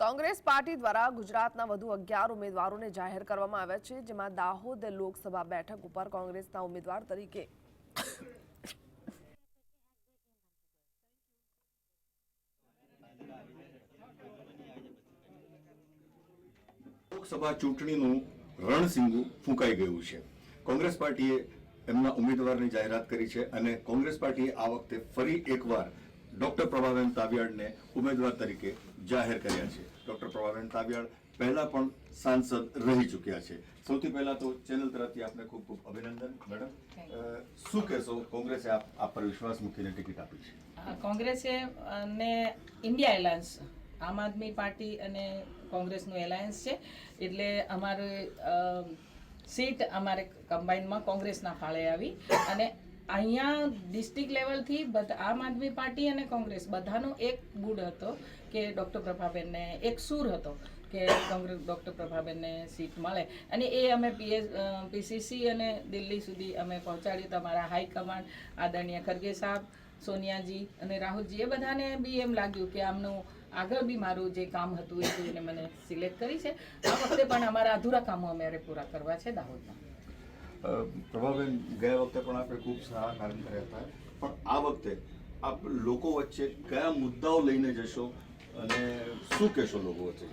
Congress party દ્વારા ગુજરાતના વધુ અગિયાર ઉમેદવારોને જાહેર કરવામાં આવ્યા છે, જેમાં દાહોદ લોકસભા બેઠક ઉપર કોંગ્રેસના ઉમેદવાર તરીકે લોકસભા ચૂંટણીનું રણસિંગુ ફૂંકાઈ ગયું છે. કોંગ્રેસ પાર્ટીએ એમના ઉમેદવારની જાહેરાત કરી છે અને કોંગ્રેસ પાર્ટીએ આ વખતે ફરી એકવાર ડોક્ટર પ્રભાબેન તાવિયાડને ઉમેદવાર તરીકે જાહેર કર્યા છે. ડોક્ટર પ્રભાબેન તાવિયાડ પહેલા પણ સાંસદ રહી ચૂક્યા છે. સૌથી પહેલા તો ચેનલ તરફથી આપને ખૂબ ખૂબ અભિનંદન મેડમ. શું કહેશો? કોંગ્રેસે આપ આપ પર વિશ્વાસ મૂકીને ટિકિટ આપી છે. કોંગ્રેસે અને ઇન્ડિયા એલાયન્સ આમ આદમી પાર્ટી અને કોંગ્રેસનું એલાયન્સ છે. એટલે અમારે સીટ અમારે કમ્બાઇનમાં કોંગ્રેસના ફાળે આવી અને અહીંયા ડિસ્ટ્રિક્ટ લેવલથી બધા, આમ આદમી પાર્ટી અને કોંગ્રેસ બધાનો એક બુડ હતો કે ડૉક્ટર પ્રભાબેનને એક સૂર હતો કે કોંગ્રેસ ડૉક્ટર પ્રભાબેનને સીટ મળે. અને એ અમે પીએસ પીસીસી અને દિલ્હી સુધી અમે પહોંચાડ્યું. તમારા હાઈકમાન્ડ આદરણીય ખરગે સાહેબ, સોનિયાજી અને રાહુલજી એ બધાને બી એમ લાગ્યું કે આમનું આગળ બી મારું જે કામ હતું એ મને સિલેક્ટ કરી છે. આ વખતે પણ અમારા અધૂરા કામો અમારે પૂરા કરવા છે દાહોદમાં. પ્રભાબેન, ગયા વખતે પણ આપણે ખૂબ સારા કાર્ય કર્યા હતા. પણ આ વખતે આપ લોકો વચ્ચે કયા મુદ્દાઓ લઈને જશો અને શું કહેશો લોકો વચ્ચે?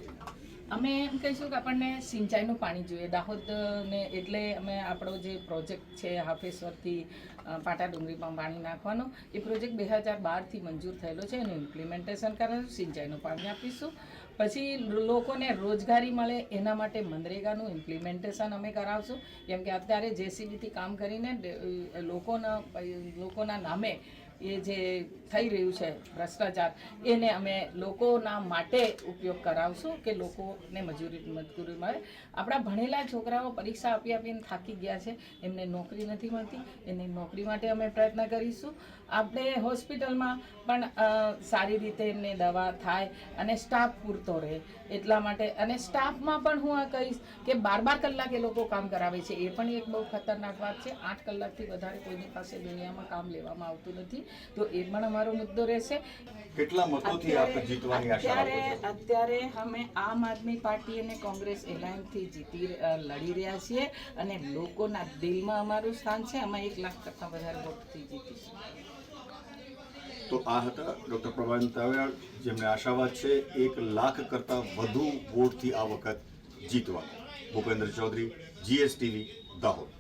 અમે એમ કહીશું કે આપણને સિંચાઈનું પાણી જોઈએ. દાહોદને એટલે અમે આપણો જે પ્રોજેક્ટ છે, હાફેશ્વરથી પાટા ડુંગરીમાં પાણી નાખવાનો, એ પ્રોજેક્ટ બે હજાર બારથી મંજૂર થયેલો છે. એનું ઇમ્પ્લિમેન્ટેશન કરાવીશું સિંચાઈનું પાણી આપીશું. પછી લોકોને રોજગારી મળે એના માટે મનરેગાનું ઇમ્પ્લિમેન્ટેશન અમે કરાવશું. કેમ કે અત્યારે જેસીબીથી કામ કરીને લોકોના લોકોના નામે એ જે થઈ રહ્યું છે ભ્રષ્ટાચાર, એને અમે લોકોના માટે ઉપયોગ કરાવશું કે લોકોને મજૂરી મજૂરી મળે. આપણા ભણેલા છોકરાઓ પરીક્ષા આપી આપીને થાકી ગયા છે, એમને નોકરી નથી મળતી, એની નોકરી માટે અમે પ્રયત્ન કરીશું. આપણે હોસ્પિટલમાં પણ સારી રીતે એમને દવા થાય અને સ્ટાફ પૂરતો રહે એટલા માટે. અને સ્ટાફમાં પણ હું આ કહીશ કે બાર બાર કલાક એ લોકો કામ કરાવે છે. એ પણ એક બહુ ખતરનાક વાત છે. આઠ કલાકથી વધારે કોઈની પાસે દુનિયામાં કામ લેવામાં આવતું નથી. તો એ પણ અમારો મુદ્દો રહેશે. કેટલા મતોથી આપ જીતવાની આશા રાખો છો? અત્યારે અમે આમ આદમી પાર્ટી અને કોંગ્રેસ એલાયન્સથી જીતી લડી રહ્યા છીએ અને લોકોના દિલમાં અમારું સ્થાન છે. અમે એક લાખ કરતાં વધારે વોટથી જીતીશું. તો આ હતા ડોક્ટર પ્રભાન તાવ્યાડ જેમને આશાવાદ છે એક લાખ કરતાં વધુ વોટથી આ વખત જીતવા. ભૂપેન્દ્ર ચૌધરી જીએસટીવી દાહોદ.